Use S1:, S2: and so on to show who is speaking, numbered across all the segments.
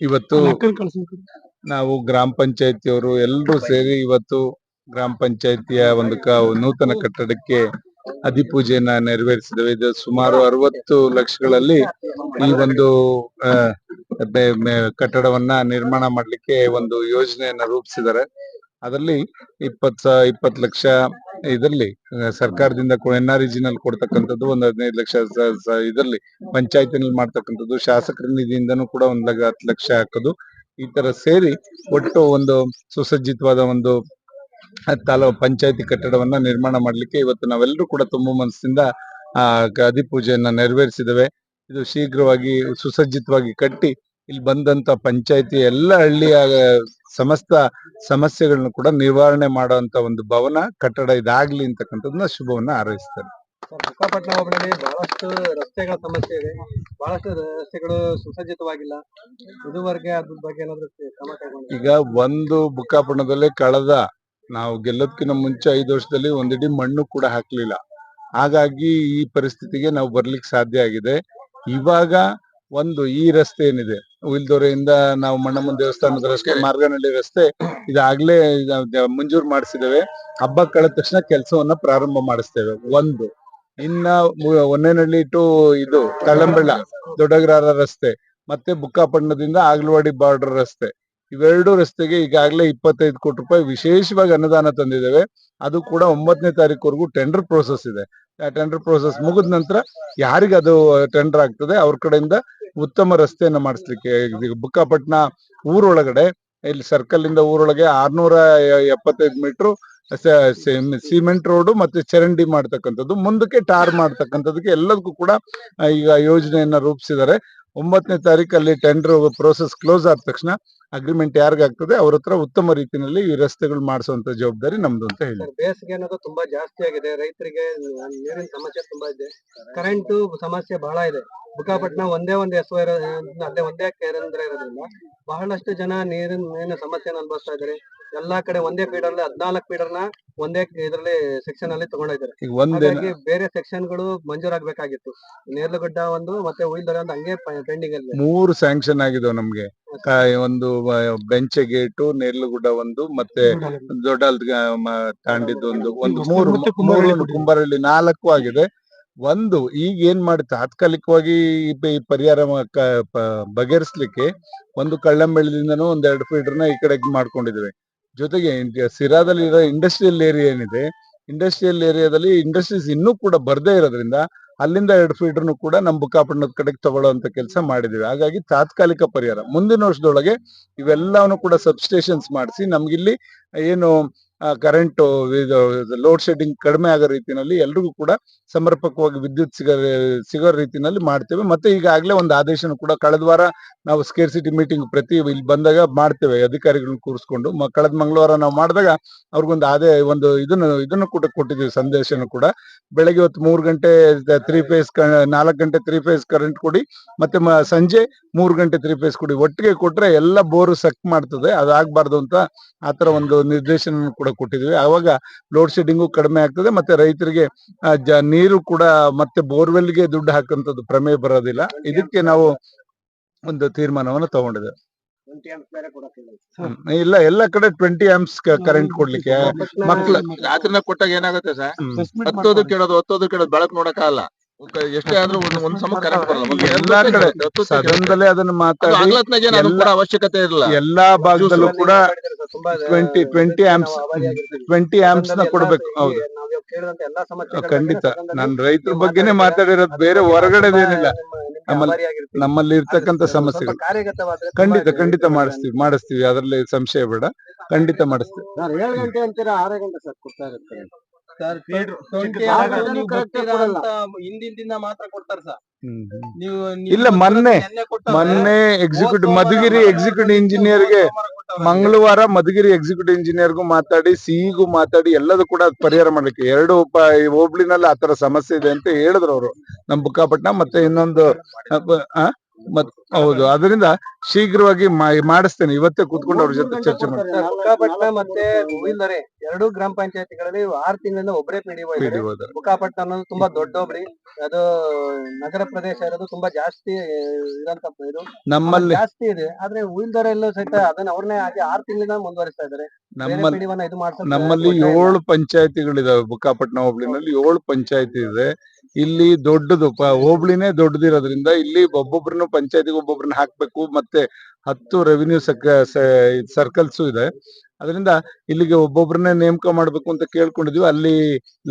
S1: ಇವತ್ತು ನಾವು ಗ್ರಾಮ ಪಂಚಾಯತಿಯವರು ಎಲ್ಲರೂ ಸೇರಿ ಇವತ್ತು ಗ್ರಾಮ ಪಂಚಾಯತಿಯ ಒಂದು ಕ ನೂತನ ಕಟ್ಟಡಕ್ಕೆ ಅಧಿಪೂಜೆಯನ್ನ ನೆರವೇರಿಸಿದ್ದೇವೆ. ಇದು ಸುಮಾರು ಅರವತ್ತು ಲಕ್ಷಗಳಲ್ಲಿ ಈ ಒಂದು ಕಟ್ಟಡವನ್ನ ನಿರ್ಮಾಣ ಮಾಡ್ಲಿಕ್ಕೆ ಒಂದು ಯೋಜನೆಯನ್ನ ರೂಪಿಸಿದ್ದಾರೆ. ಅದರಲ್ಲಿ ಇಪ್ಪತ್ ಇಪ್ಪತ್ತು ಲಕ್ಷ ಇದರಲ್ಲಿ ಸರ್ಕಾರದಿಂದ ಎನ್ ಆರ್ನಲ್ಲಿ ಕೊಡ್ತಕ್ಕಂಥದ್ದು ಒಂದು ಹದಿನೈದು ಲಕ್ಷ ಇದರಲ್ಲಿ. ಪಂಚಾಯತಿನಲ್ಲಿ ಮಾಡ್ತಕ್ಕಂಥದ್ದು, ಶಾಸಕರ ನಿಧಿಯಿಂದನೂ ಕೂಡ ಒಂದ್ ಹತ್ತು ಲಕ್ಷ ಹಾಕೋದು. ಈ ತರ ಸೇರಿ ಒಟ್ಟು ಒಂದು ಸುಸಜ್ಜಿತವಾದ ಒಂದು ತಾಲೂ, ಪಂಚಾಯತಿ ಕಟ್ಟಡವನ್ನ ನಿರ್ಮಾಣ ಮಾಡ್ಲಿಕ್ಕೆ ಇವತ್ತು ನಾವೆಲ್ಲರೂ ಕೂಡ ತುಂಬ ಮನಸ್ಸಿಂದ, ಆ ಅಧಿಪೂಜೆಯನ್ನ ನೆರವೇರಿಸಿದ್ದೇವೆ. ಇದು ಶೀಘ್ರವಾಗಿ ಸುಸಜ್ಜಿತವಾಗಿ ಕಟ್ಟಿ ಇಲ್ಲಿ ಬಂದಂತ ಪಂಚಾಯತಿ ಎಲ್ಲ ಹಳ್ಳಿಯ ಸಮಸ್ತ ಸಮಸ್ಯೆಗಳನ್ನು ಕೂಡ ನಿವಾರಣೆ ಮಾಡುವಂತ ಒಂದು ಭವನ ಕಟ್ಟಡ ಇದಾಗ್ಲಿ ಅಂತಕ್ಕಂಥದ್ದನ್ನ ಶುಭವನ್ನ
S2: ಬುಕ್ಕಾಪಟ್ಟಣ ಹೋಬಳಿ ಬಹಳಷ್ಟು ರಸ್ತೆಗಳ ಸಮಸ್ಯೆ ಇದೆ. ಬಹಳಷ್ಟು ರಸ್ತೆಗಳು ಸುಸಜ್ಜಿತವಾಗಿಲ್ಲ. ಇದುವರೆಗೆ ಅದ್ರ ಬಗ್ಗೆ ಏನಾದ್ರು ಕ್ರಮ?
S1: ಈಗ ಒಂದು ಬುಕ್ಕಾಪಟ್ಟಣದಲ್ಲಿ ಕಳೆದ ನಾವು ಗೆಲ್ಲೋದ್ಕಿಂತ ಮುಂಚೆ ಐದು ವರ್ಷದಲ್ಲಿ ಒಂದಿಡಿ ಮಣ್ಣು ಕೂಡ ಹಾಕ್ಲಿಲ್ಲ. ಹಾಗಾಗಿ ಈ ಪರಿಸ್ಥಿತಿಗೆ ನಾವು ಬರ್ಲಿಕ್ಕೆ ಸಾಧ್ಯ ಆಗಿದೆ. ಇವಾಗ ಒಂದು ಈ ರಸ್ತೆ ಏನಿದೆ ಉಯಿಲ್ದೊರೆಯಿಂದ ನಾವು ಮಣ್ಣಮ್ಮನ ದೇವಸ್ಥಾನದ ರಸ್ತೆ ಮಾರ್ಗನಹಳ್ಳಿ ರಸ್ತೆ ಇದಾಗ್ಲೇ ಇದ- ಮಂಜೂರು ಮಾಡಿಸಿದ್ದೇವೆ. ಹಬ್ಬ ಕಳೆದ ತಕ್ಷಣ ಕೆಲಸವನ್ನ ಪ್ರಾರಂಭ ಮಾಡಿಸ್ತೇವೆ ಒಂದು. ಇನ್ನ ಒನ್ನೇನಹಳ್ಳಿ ಟು ಇದು ತಳಂಬೆಳ್ಳ ದೊಡ್ಡಗ್ರಾರ ರಸ್ತೆ ಮತ್ತೆ ಬುಕ್ಕಾಪಟ್ಟಣದಿಂದ ಆಗ್ಲವಾಡಿ ಬಾರ್ಡರ್ ರಸ್ತೆ. ಇವೆರಡು ರಸ್ತೆಗೆ ಈಗಾಗಲೇ ಇಪ್ಪತ್ತೈದು ಕೋಟಿ ರೂಪಾಯಿ ವಿಶೇಷವಾಗಿ ಅನುದಾನ ತಂದಿದ್ದೇವೆ. ಅದು ಕೂಡ ಒಂಬತ್ತನೇ ತಾರೀಕುವರೆಗೂ ಟೆಂಡರ್ ಪ್ರೋಸೆಸ್ ಇದೆ. ಆ ಟೆಂಡರ್ ಪ್ರೋಸೆಸ್ ಮುಗಿದ ನಂತರ ಯಾರಿಗೆ ಅದು ಟೆಂಡರ್ ಆಗ್ತದೆ ಅವ್ರ ಕಡೆಯಿಂದ ಉತ್ತಮ ರಸ್ತೆಯನ್ನ ಮಾಡಿಸ್ಲಿಕ್ಕೆ ಈಗ ಬುಕ್ಕಾಪಟ್ಟಣ ಊರೊಳಗಡೆ, ಇಲ್ಲಿ ಸರ್ಕಲ್ ಇಂದ ಊರೊಳಗೆ ಆರ್ನೂರ ಎಪ್ಪತ್ತೈದು ಮೀಟರ್ ಸಿಮೆಂಟ್ ರೋಡ್ ಮತ್ತೆ ಚರಂಡಿ ಮಾಡ್ತಕ್ಕಂಥದ್ದು, ಮುಂದಕ್ಕೆ ಟಾರ್ ಮಾಡ್ತಕ್ಕಂಥದ್ದಕ್ಕೆ ಎಲ್ಲದಕ್ಕೂ ಕೂಡ ಈಗ ಯೋಜನೆಯನ್ನ ರೂಪಿಸಿದ್ದಾರೆ. ಒಂಬತ್ತನೇ ತಾರೀಕಲ್ಲಿ ಟೆಂಡರ್ ಪ್ರೋಸೆಸ್ ಕ್ಲೋಸ್ ಆದ ತಕ್ಷಣ ಅಗ್ರಿಮೆಂಟ್ ಯಾರಿಗಾಗ್ತದೆ ಅವ್ರ ಹತ್ರ ಉತ್ತಮ ರೀತಿಯಲ್ಲಿ ಈ ರಸ್ತೆಗಳು ಮಾಡಿಸುವಂತ ಜವಾಬ್ದಾರಿ ನಮ್ದು ಅಂತ ಹೇಳಿ.
S2: ಬೇಸಿಗೆ ಅನ್ನೋದು ತುಂಬಾ ಜಾಸ್ತಿ ಆಗಿದೆ. ರೈತರಿಗೆ ನೀರಿನ ಸಮಸ್ಯೆ ತುಂಬಾ ಇದೆ. ಕರೆಂಟ್ ಸಮಸ್ಯೆ ಬಹಳ ಇದೆ. ಬುಕ್ಕಾಪಟ್ಟಣ ಒಂದೇ ಒಂದು ಎಸ್ ಅಲ್ಲೇ ಒಂದೇ ಕೇರಂದ್ರ ಇರೋದ್ರಿಂದ ಬಹಳಷ್ಟು ಜನ ನೀರಿನ ಸಮಸ್ಯೆನ ಅನುಭವಿಸ್ತಾ ಇದ್ದಾರೆ. ಎಲ್ಲಾ ಕಡೆ ಒಂದೇ ಫೀಡರ್ ಅಲ್ಲಿ ಹದ್ನಾಲ್ಕು ಫೀಡರ್ನ ಒಂದೇ ಇದರಲ್ಲಿ ಸೆಕ್ಷನ್ ಅಲ್ಲಿ ತಗೊಂಡಿದ್ದಾರೆ ಹಾಗಾಗಿ ಬೇರೆ ಸೆಕ್ಷನ್ಗಳು ಮಂಜೂರಾಗಬೇಕಾಗಿತ್ತು ನೇರ್ಲಗುಡ್ಡ ಒಂದು ಮತ್ತೆ ಉಯಿಲ್ದೊರೆ ಒಂದು ಹಂಗೆ ಪೆಂಡಿಂಗ್ ಅಲ್ಲಿ.
S1: ಮೂರು ಸ್ಯಾಂಕ್ಷನ್ ಆಗಿದಾವೆ ನಮ್ಗೆ. ಒಂದು ಬೆಂಚೆ ಗೇಟು ನೇರ್ಲುಗುಡ್ಡ ಒಂದು ಮತ್ತೆ ದೊಡ್ಡ ತಾಂಡಿದ್ದು ಒಂದು ಒಂದು ಮೂರು
S2: ಕುಂಬಾರಳ್ಳಿ
S1: ನಾಲ್ಕು ಆಗಿದೆ. ಒಂದು ಈಗ ಏನ್ ಮಾಡಿ ತಾತ್ಕಾಲಿಕವಾಗಿ ಈ ಪರಿಹಾರ ಬಗೆಹರಿಸಲಿಕ್ಕೆ ಒಂದು ಕಳ್ಳಂಬೆಳದಿಂದನೂ ಒಂದ್ ಎರಡು ಫೀಟರ್ನ ಈ ಕಡೆಗೆ ಮಾಡ್ಕೊಂಡಿದ್ದೇವೆ. ಜೊತೆಗೆ ಸಿರಾದಲ್ಲಿ ಇರೋ ಇಂಡಸ್ಟ್ರಿಯಲ್ ಏರಿಯಾ ಏನಿದೆ, ಇಂಡಸ್ಟ್ರಿಯಲ್ ಏರಿಯಾದಲ್ಲಿ ಇಂಡಸ್ಟ್ರೀಸ್ ಇನ್ನೂ ಕೂಡ ಬರ್ದೇ ಇರೋದ್ರಿಂದ ಅಲ್ಲಿಂದ ಎರಡು ಫೀಟರ್ನು ಕೂಡ ನಮ್ಮ ಬುಕ್ಕಾಪಟ್ಟಣದ ಕಡೆಗೆ ತಗೊಳ್ಳುವಂತ ಕೆಲಸ ಮಾಡಿದೀವಿ ಹಾಗಾಗಿ ತಾತ್ಕಾಲಿಕ ಪರಿಹಾರ. ಮುಂದಿನ ವರ್ಷದೊಳಗೆ ಇವೆಲ್ಲವನ್ನು ಕೂಡ ಸಬ್ಸ್ಟೇಷನ್ಸ್ ಮಾಡಿಸಿ ನಮ್ಗಿಲ್ಲಿ ಏನು ಕರೆಂಟ್ ಲೋಡ್ ಶೆಡ್ಡಿಂಗ್ ಕಡಿಮೆ ಆಗೋ ರೀತಿಯಲ್ಲಿ ಎಲ್ರಿಗೂ ಕೂಡ ಸಮರ್ಪಕವಾಗಿ ವಿದ್ಯುತ್ ಸಿಗೋ ಸಿಗೋ ರೀತಿನಲ್ಲಿ ಮಾಡ್ತೇವೆ. ಮತ್ತೆ ಈಗಾಗಲೇ ಒಂದು ಆದೇಶನ ಕೂಡ ಕಳೆದ ವಾರ ನಾವು ಸ್ಕೇರ್ಸಿಟಿ ಮೀಟಿಂಗ್ ಪ್ರತಿ ಇಲ್ಲಿ ಬಂದಾಗ ಮಾಡ್ತೇವೆ, ಅಧಿಕಾರಿಗಳನ್ನ ಕೂರಿಸ್ಕೊಂಡು. ಕಳೆದ ಮಂಗಳವಾರ ನಾವು ಮಾಡಿದಾಗ ಅವ್ರಿಗೊಂದು ಆದೇ, ಒಂದು ಇದನ್ನು ಇದನ್ನು ಕೂಡ ಕೊಟ್ಟಿದ್ದೀವಿ, ಸಂದೇಶನ ಕೂಡ. ಬೆಳಗ್ಗೆ ಹೊತ್ತು ಮೂರು ಗಂಟೆ ತ್ರೀ ಫೇಸ್ ನಾಲ್ಕು ಗಂಟೆ ತ್ರೀ ಫೇಸ್ ಕರೆಂಟ್ ಕೊಡಿ, ಮತ್ತೆ ಸಂಜೆ ಮೂರು ಗಂಟೆ ತ್ರೀ ಫೇಸ್ ಕೊಡಿ. ಒಟ್ಟಿಗೆ ಕೊಟ್ರೆ ಎಲ್ಲ ಬೋರು ಸಕ್ ಮಾಡ್ತದೆ, ಅದಾಗಬಾರ್ದು ಅಂತ ಆತರ ಒಂದು ನಿರ್ದೇಶನ ಕೂಡ ಕೊಟ್ಟಿದ್ದೀವಿ. ಆವಾಗ ಲೋಡ್ ಶೆಡ್ಡಿಂಗು ಕಡಿಮೆ ಆಗ್ತದೆ ಮತ್ತೆ ರೈತರಿಗೆ ಜ ನೀರು ಕೂಡ ಮತ್ತೆ ಬೋರ್ವೆಲ್ಗೆ ದುಡ್ಡು ಹಾಕಂತದ್ದು ಪ್ರಮೇಯ ಬರೋದಿಲ್ಲ. ಇದಕ್ಕೆ ನಾವು ಒಂದು ತೀರ್ಮಾನವನ್ನು ತಗೊಂಡಿದ್ದೇವೆ. ಇಲ್ಲ ಎಲ್ಲ ಕಡೆ ಟ್ವೆಂಟಿ ಆಂಪ್ಸ್ ಕರೆಂಟ್ ಕೊಡ್ಲಿಕ್ಕೆ ಮಕ್ಳು
S3: ರಾತ್ರಿನ ಕೊಟ್ಟಾಗ ಏನಾಗುತ್ತೆ ಸರ್. ಹತ್ತೋದು ಕೇಳೋದು ಹತ್ತೋದು ಕೇಳೋದು ಬೆಳಕು ನೋಡಕ್ಕಾಗಲ್ಲ. ಎಷ್ಟೇ ಆದ್ರೂ ಒಂದ್ ಒಂದ್ ಸಮ ಕರೆಂಟ್ ಬರಲ್ಲ. ಒಂದು
S1: ಎಲ್ಲಾ ಕಡೆ ಸದನದಲ್ಲೇ ಅದನ್ನ ಮಾತಾಡಿ.
S3: ಅವಶ್ಯಕತೆ ಇರಲ್ಲ.
S1: ಎಲ್ಲಾ ಭಾಗದಲ್ಲೂ ಕೂಡ ಟ್ವೆಂಟಿ ಟ್ವೆಂಟಿ ಆಂಪ್ಸ್ ಟ್ವೆಂಟಿ ಆಂಪ್ಸ್ನ ಕೊಡ್ಬೇಕು ಹೌದು. ಖಂಡಿತ. ನಾನು ರೈತರ ಬಗ್ಗೆನೆ ಮಾತಾಡಿರೋದು ಬೇರೆ ಹೊರಗಡೆದೇನಿಲ್ಲ. ನಮ್ಮಲ್ಲಿ-. ನಮ್ಮಲ್ಲಿ
S2: ಇರ್ತಕ್ಕಂತ
S1: ಸಮಸ್ಯೆಗಳು. ಖಂಡಿತ ಖಂಡಿತ. ಮಾಡಿಸ್ತೀವಿ ಮಾಡಿಸ್ತೀವಿ. ಅದ್ರಲ್ಲಿ ಸಂಶಯ ಬೇಡ. ಖಂಡಿತ ಮಾಡಿಸ್ತೀವಿ.
S2: ಸರ್
S4: ಹಿಂದಿನ ದಿನ ಮಾತ್ರ ಕೊಡ್ತಾರೆ ಸರ್. ನೀವು
S1: ಇಲ್ಲ, ಮೊನ್ನೆ- ಮೊನ್ನೆ ಎಕ್ಸಿಕ್ಯೂಟಿವ್ ಮಧುಗಿರಿ ಎಕ್ಸಿಕ್ಯೂಟಿವ್ ಇಂಜಿನಿಯರ್ಗೆ ಮಂಗಳವಾರ ಮಧುಗಿರಿ ಎಕ್ಸಿಕ್ಯೂಟಿವ್ ಇಂಜಿನಿಯರ್ಗೂ ಮಾತಾಡಿ ಸಿಇಗೂ ಮಾತಾಡಿ ಎಲ್ಲದೂ ಕೂಡ ಪರಿಹಾರ ಮಾಡ್ಲಿಕ್ಕೆ. ಎರಡು ಹೋಬ್ಳಿನಲ್ಲಿ ಆತರ ಸಮಸ್ಯೆ ಇದೆ ಅಂತ ಹೇಳಿದ್ರು ಅವರು. ನಮ್ ಬುಕ್ಕಾಪಟ್ಟಣ ಮತ್ತೆ ಇನ್ನೊಂದು? ಮತ್ ಹೌದು. ಅದರಿಂದ ಶೀಘ್ರವಾಗಿ ಮಾಡಿಸ್ತೇನೆ. ಇವತ್ತೇ ಕೂತ್ಕೊಂಡು ಅವ್ರ ಜೊತೆ ಚರ್ಚೆ
S2: ಮಾಡ್ತೇನೆ. ಮತ್ತೆ ಗೋವಿಂದರೆ. ಎರಡು ಗ್ರಾಮ ಪಂಚಾಯತಿಗಳಲ್ಲಿ ಆರು ತಿಂಗಳಿಂದ ಒಬ್ಬರೇ ಪಿಡಿ ಇದ್ದಾರೆ. ಅನ್ನೋದು ತುಂಬಾ ದೊಡ್ಡ ಒಬ್ರಿ ಅದು ನಗರ ಪ್ರದೇಶ ಇರೋದು ತುಂಬಾ ಜಾಸ್ತಿ ಇರೋಂತ ಇದು.
S1: ನಮ್ಮಲ್ಲಿ
S2: ಜಾಸ್ತಿ ಇದೆ. ಆದ್ರೆ ಉಳಿದವರ ಎಲ್ಲ ಸಹಿತ ಅದನ್ನ ಅವ್ರನ್ನೇ ಹಾಗೆ ಆರು ತಿಂಗಳಿಂದ ಮುಂದುವರಿಸ್ತಾ ಇದ್ದಾರೆ.
S1: ನಮ್ಮಲ್ಲಿ ನಮ್ಮಲ್ಲಿ ಏಳು ಪಂಚಾಯತಿಗಳಿದಾವೆ. ಬುಕ್ಕಾಪಟ್ಟಣ ಹೋಬಳಿನಲ್ಲಿ ಏಳು ಪಂಚಾಯತಿ ಇದೆ. ಇಲ್ಲಿ ದೊಡ್ಡದು ಹೋಬಳಿನೇ ದೊಡ್ಡದಿರೋದ್ರಿಂದ ಇಲ್ಲಿ ಒಬ್ಬೊಬ್ರನ್ನು ಪಂಚಾಯತಿಗೆ ಒಬ್ಬೊಬ್ರನ್ನ ಹಾಕ್ಬೇಕು, ಮತ್ತೆ ಹತ್ತು ರೆವಿನ್ಯೂ ಸರ್ಕಲ್ಸ್ ಇದೆ. ಅದರಿಂದ ಇಲ್ಲಿಗೆ ಒಬ್ಬೊಬ್ರನ್ನೇ ನೇಮಕ ಮಾಡ್ಬೇಕು ಅಂತ ಕೇಳ್ಕೊಂಡಿದ್ವಿ. ಅಲ್ಲಿ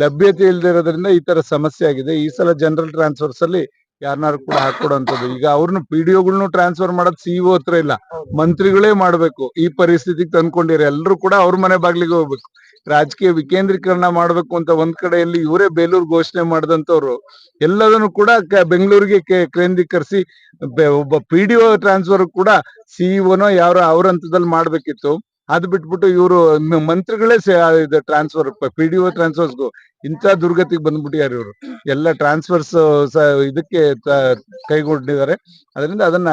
S1: ಲಭ್ಯತೆ ಇಲ್ದಿರೋದ್ರಿಂದ ಈ ತರ ಸಮಸ್ಯೆ ಆಗಿದೆ. ಈ ಸಲ ಜನರಲ್ ಟ್ರಾನ್ಸ್ಫರ್ಸ್ ಅಲ್ಲಿ ಯಾರನ್ನಾರು ಕೂಡ ಹಾಕೊಡೋಂಥದ್ದು ಈಗ ಅವ್ರನ್ನ ಪಿ ಡಿ ಒಗಳ್ನು ಟ್ರಾನ್ಸ್ಫರ್ ಮಾಡೋದು ಸಿಇಒ ಹತ್ರ ಇಲ್ಲ. ಮಂತ್ರಿಗಳೇ ಮಾಡ್ಬೇಕು. ಈ ಪರಿಸ್ಥಿತಿಗೆ ತಂದ್ಕೊಂಡಿರೋ. ಎಲ್ಲರೂ ಕೂಡ ಅವ್ರ ಮನೆ ಬಾಗ್ಲಿಗೆ ಹೋಗ್ಬೇಕು. ರಾಜಕೀಯ ವಿಕೇಂದ್ರೀಕರಣ ಮಾಡ್ಬೇಕು ಅಂತ ಒಂದ್ ಕಡೆಯಲ್ಲಿ ಇವರೇ ಬೇಲೂರು ಘೋಷಣೆ ಮಾಡಿದಂತವ್ರು ಎಲ್ಲದನ್ನು ಕೂಡ ಬೆಂಗಳೂರಿಗೆ ಕೇಂದ್ರೀಕರಿಸಿ ಒಬ್ಬ ಪಿ ಡಿ ಒ ಟ್ರಾನ್ಸ್ಫರ್ ಕೂಡ ಸಿಇಒನೋ ಯಾರೋ ಅವ್ರ ಹಂತದಲ್ಲಿ ಮಾಡ್ಬೇಕಿತ್ತು. ಅದ್ ಬಿಟ್ಬಿಟ್ಟು ಇವರು ಮಂತ್ರಿಗಳೇ ಟ್ರಾನ್ಸ್ಫರ್ ಪಿ ಡಿ ಒ ಟ್ರಾನ್ಸ್ಫರ್ಸ್ಗೂ ಇಂಥ ದುರ್ಗತಿಗೆ ಬಂದ್ಬಿಟ್ಟಿದ್ದಾರೆ ಇವರು. ಎಲ್ಲ ಟ್ರಾನ್ಸ್ಫರ್ಸ್ ಇದಕ್ಕೆ ಕೈಗೊಂಡಿದ್ದಾರೆ ಅದರಿಂದ ಅದನ್ನ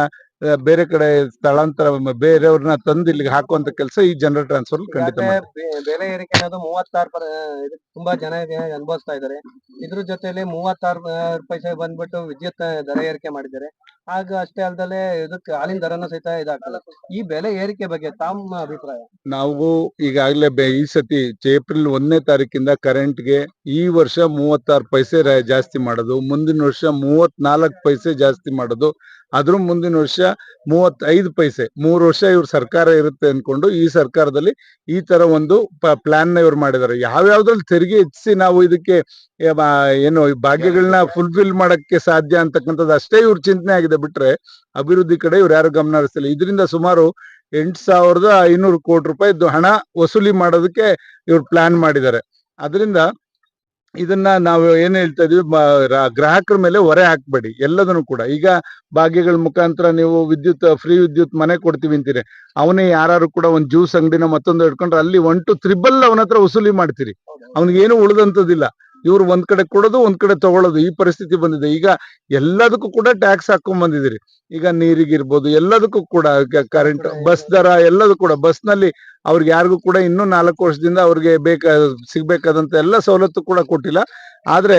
S1: ಬೇರೆ ಕಡೆ ಸ್ಥಳಾಂತರ ಬೇರೆಯವ್ರನ್ನ ತಂದು ಇಲ್ಲಿಗೆ ಹಾಕುವಂತ ಕೆಲಸ ಈ ಜನರಲ್ ಟ್ರಾನ್ಸ್ಫರ್ ಖಂಡಿತ.
S2: ಬೆಲೆ ಏರಿಕೆ ಅನ್ನೋದು ಮೂವತ್ತಾರು ತುಂಬಾ ಜನ ಅನುಭವಿಸ್ತಾ ಇದ್ದಾರೆ. ಇದ್ರ ಜೊತೆಯಲ್ಲಿ ಮೂವತ್ತಾರು ಪೈಸೆ ಬಂದ್ಬಿಟ್ಟು ವಿದ್ಯುತ್ ದರ ಏರಿಕೆ ಮಾಡಿದ್ದಾರೆ. ಆಗ ಅಷ್ಟೇ ಅಲ್ದಲೆ ಇದಕ್ಕೆ ಹಾಲಿನ ದರನ ಸಹಿತ ಇದಾಗಲ್ಲ ಈ ಬೆಲೆ ಏರಿಕೆ ಬಗ್ಗೆ ತಮ್ಮ ಅಭಿಪ್ರಾಯ?
S1: ನಾವು ಈಗಾಗಲೇ ಈ ಸತಿ ಏಪ್ರಿಲ್ ಒಂದನೇ ತಾರೀಕಿಂದ ಕರೆಂಟ್ಗೆ ಈ ವರ್ಷ ಮೂವತ್ತಾರು ಪೈಸೆ ಜಾಸ್ತಿ ಮಾಡೋದು ಮುಂದಿನ ವರ್ಷ ಮೂವತ್ನಾಲ್ಕು ಪೈಸೆ ಜಾಸ್ತಿ ಮಾಡೋದು ಅದ್ರ ಮುಂದಿನ ವರ್ಷ ಮೂವತ್ತೈದು ಪೈಸೆ ಮೂರು ವರ್ಷ ಇವ್ರ ಸರ್ಕಾರ ಇರುತ್ತೆ ಅನ್ಕೊಂಡು ಈ ಸರ್ಕಾರದಲ್ಲಿ ಈ ತರ ಒಂದು ಪ್ಲಾನ್ನ ಇವ್ರು ಮಾಡಿದ್ದಾರೆ ಯಾವ್ಯಾವ್ದ್ರಲ್ಲಿ ತೆರಿಗೆ ಹೆಚ್ಚಿಸಿ ನಾವು ಇದಕ್ಕೆ ಏನು ಈ ಭಾಗ್ಯಗಳನ್ನ ಫುಲ್ಫಿಲ್ ಮಾಡಕ್ಕೆ ಸಾಧ್ಯ ಅಂತಕ್ಕಂಥದ್ದು ಅಷ್ಟೇ ಇವ್ರ ಚಿಂತನೆ ಆಗಿದೆ ಬಿಟ್ರೆ ಅಭಿವೃದ್ಧಿ ಕಡೆ ಇವ್ರು ಯಾರು ಗಮನ ಹರಿಸಿಲ್ಲ ಇದರಿಂದ ಸುಮಾರು ಎಂಟು ಸಾವಿರದ ಐನೂರು ಕೋಟಿ ರೂಪಾಯಿ ಹಣ ವಸೂಲಿ ಮಾಡೋದಕ್ಕೆ ಇವ್ರು ಪ್ಲಾನ್ ಮಾಡಿದ್ದಾರೆ ಅದರಿಂದ ಇದನ್ನ ನಾವು ಏನ್ ಹೇಳ್ತಾ ಇದೀವಿ ಗ್ರಾಹಕರ ಮೇಲೆ ಹೊರೆ ಹಾಕ್ಬೇಡಿ ಎಲ್ಲದನ್ನು ಕೂಡ. ಈಗ ಭಾಗ್ಯಗಳ ಮುಖಾಂತರ ನೀವು ವಿದ್ಯುತ್ ಫ್ರೀ ವಿದ್ಯುತ್ ಮನೆ ಕೊಡ್ತೀವಿ ಅಂತೀರಿ. ಅವನೇ ಯಾರು ಕೂಡ ಒಂದ್ ಜ್ಯೂಸ್ ಅಂಗಡಿನ ಮತ್ತೊಂದು ಇಟ್ಕೊಂಡ್ರೆ ಅಲ್ಲಿ ಒನ್ ಟು ತ್ರಿಬಲ್ ಅವನ ಹತ್ರ ವಸೂಲಿ ಮಾಡ್ತೀರಿ. ಅವ್ನಿಗೇನು ಉಳಿದಂತದಿಲ್ಲ ಇವ್ರು ಒಂದ್ ಕಡೆ ಕೊಡೋದು ಒಂದ್ ಕಡೆ ತಗೊಳ್ಳೋದು. ಈ ಪರಿಸ್ಥಿತಿ ಬಂದಿದೆ. ಈಗ ಎಲ್ಲದಕ್ಕೂ ಕೂಡ ಟ್ಯಾಕ್ಸ್ ಹಾಕೊಂಡ್ ಬಂದಿದಿರಿ ಈಗ ನೀರಿಗಿರ್ಬೋದು ಎಲ್ಲದಕ್ಕೂ ಕೂಡ ಕರೆಂಟ್ ಬಸ್ ದರ ಎಲ್ಲದೂ ಕೂಡ ಬಸ್ನಲ್ಲಿ ಅವ್ರಿಗೆ ಯಾರಿಗೂ ಕೂಡ ಇನ್ನೂ ನಾಲ್ಕು ವರ್ಷದಿಂದ ಅವ್ರಿಗೆ ಬೇಕಾ ಸಿಗ್ಬೇಕಾದಂತ ಎಲ್ಲ ಸವಲತ್ತು ಕೂಡ ಕೊಟ್ಟಿಲ್ಲ. ಆದ್ರೆ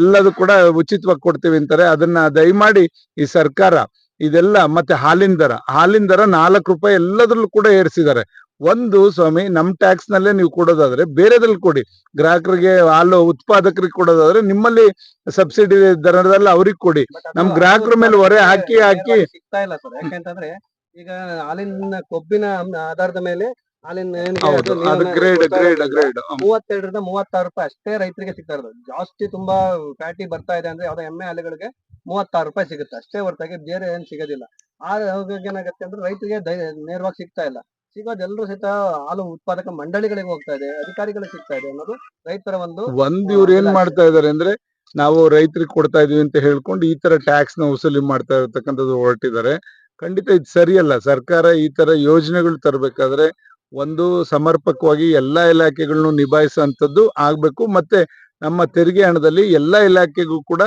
S1: ಎಲ್ಲದೂ ಕೂಡ ಉಚಿತವಾಗಿ ಕೊಡ್ತೀವಿ ಅಂತಾರೆ. ಅದನ್ನ ದಯಮಾಡಿ ಈ ಸರ್ಕಾರ ಇದೆಲ್ಲ ಮತ್ತೆ ಹಾಲಿನ ದರ ಹಾಲಿನ ದರ ನಾಲ್ಕು ರೂಪಾಯಿ ಎಲ್ಲದ್ರಲ್ಲೂ ಕೂಡ ಏರಿಸಿದ್ದಾರೆ. ಒಂದು ಸ್ವಾಮಿ ನಮ್ ಟ್ಯಾಕ್ಸ್ ನಲ್ಲೇ ನೀವು ಕೊಡೋದಾದ್ರೆ ಬೇರೆದ್ರಲ್ಲಿ ಕೊಡಿ. ಗ್ರಾಹಕರಿಗೆ ಹಾಲು ಉತ್ಪಾದಕರಿಗೆ ಕೊಡೋದಾದ್ರೆ ನಿಮ್ಮಲ್ಲಿ ಸಬ್ಸಿಡಿ ದರದಲ್ಲಿ ಅವ್ರಿಗೆ ಕೊಡಿ. ನಮ್ ಗ್ರಾಹಕರ ಮೇಲೆ ಹೊರೆ ಹಾಕಿ ಹಾಕಿ.
S2: ಸಿಗ್ತಾ ಇಲ್ಲ ಸರ್. ಯಾಕಂತಂದ್ರೆ ಈಗ ಹಾಲಿನ ಕೊಬ್ಬಿನ ಆಧಾರದ ಮೇಲೆ ಹಾಲಿನ ಮೂವತ್ತೆರಡರಿಂದ ಮೂವತ್ತಾರು ರೂಪಾಯಿ ಅಷ್ಟೇ ರೈತರಿಗೆ ಸಿಗ್ತಾ ಇರೋದು. ಜಾಸ್ತಿ ತುಂಬಾ ಫ್ಯಾಟಿ ಬರ್ತಾ ಇದೆ ಅಂದ್ರೆ ಯಾವ್ದೋ ಎಮ್ಮೆ ಹಾಲುಗಳಿಗೆ ಮೂವತ್ತಾರು ರೂಪಾಯಿ ಸಿಗುತ್ತೆ. ಅಷ್ಟೇ ಹೊರತಾಗಿ ಬೇರೆ ಏನ್ ಸಿಗೋದಿಲ್ಲ. ಆ ಏನಾಗುತ್ತೆ ಅಂದ್ರೆ ರೈತರಿಗೆ ನೇರವಾಗಿ ಸಿಗ್ತಾ ಇಲ್ಲ. ಸಿಗೋದು ಎಲ್ಲರೂ ಸಹಿತ ಹಾಲು ಉತ್ಪಾದಕ ಮಂಡಳಿಗಳಿಗೆ ಹೋಗ್ತಾ ಇದೆ ಅಧಿಕಾರಿಗಳಿಗೆ ಸಿಗ್ತಾ ಇದೆ ಅನ್ನೋದು ರೈತರ ಒಂದು
S1: ಒಂದ್ ಇವ್ರು ಏನ್ ಮಾಡ್ತಾ ಇದಾರೆ ಅಂದ್ರೆ ನಾವು ರೈತರಿಗೆ ಕೊಡ್ತಾ ಇದೀವಿ ಅಂತ ಹೇಳ್ಕೊಂಡು ಈ ತರ ಟ್ಯಾಕ್ಸ್ನ ವಸೂಲಿ ಮಾಡ್ತಾ ಇರತಕ್ಕಂಥದ್ದು ಹೊರಟಿದ್ದಾರೆ. ಖಂಡಿತ ಇದು ಸರಿಯಲ್ಲ. ಸರ್ಕಾರ ಈ ತರ ಯೋಜನೆಗಳು ತರಬೇಕಾದ್ರೆ ಒಂದು ಸಮರ್ಪಕವಾಗಿ ಎಲ್ಲಾ ಇಲಾಖೆಗಳನ್ನು ನಿಭಾಯಿಸುವಂತದ್ದು ಆಗ್ಬೇಕು. ಮತ್ತೆ ನಮ್ಮ ತೆರಿಗೆ ಹಣದಲ್ಲಿ ಎಲ್ಲಾ ಇಲಾಖೆಗೂ ಕೂಡ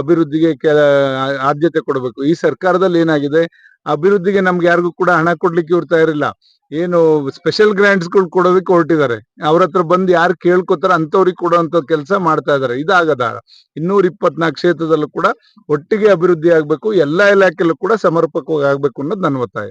S1: ಅಭಿವೃದ್ಧಿಗೆ ಆದ್ಯತೆ ಕೊಡಬೇಕು. ಈ ಸರ್ಕಾರದಲ್ಲಿ ಏನಾಗಿದೆ? ಅಭಿವೃದ್ಧಿಗೆ ನಮ್ಗೆ ಯಾರಿಗೂ ಕೂಡ ಹಣ ಕೊಡ್ಲಿಕ್ಕೆ ಇವ್ರು ತಯಾರಿಲ್ಲ. ಏನು ಸ್ಪೆಷಲ್ ಗ್ರಾಂಟ್ಸ್ಗಳು ಕೊಡೋದಕ್ಕೆ ಹೊರಟಿದ್ದಾರೆ. ಅವ್ರ ಹತ್ರ ಬಂದು ಯಾರು ಕೇಳ್ಕೊತಾರ ಅಂತವ್ರಿಗೆ ಕೊಡುವಂತ ಕೆಲಸ ಮಾಡ್ತಾ ಇದಾರೆ ಇದಾಗದ ಇನ್ನೂರ ಇಪ್ಪತ್ನಾಲ್ಕು ಕ್ಷೇತ್ರದಲ್ಲೂ ಕೂಡ ಒಟ್ಟಿಗೆ ಅಭಿವೃದ್ಧಿ ಆಗ್ಬೇಕು, ಎಲ್ಲಾ ಇಲಾಖೆಲ್ಲೂ ಕೂಡ ಸಮರ್ಪಕವಾಗಿ ಆಗ್ಬೇಕು ಅನ್ನೋದು ನನ್ನ ಒತ್ತಾಯ.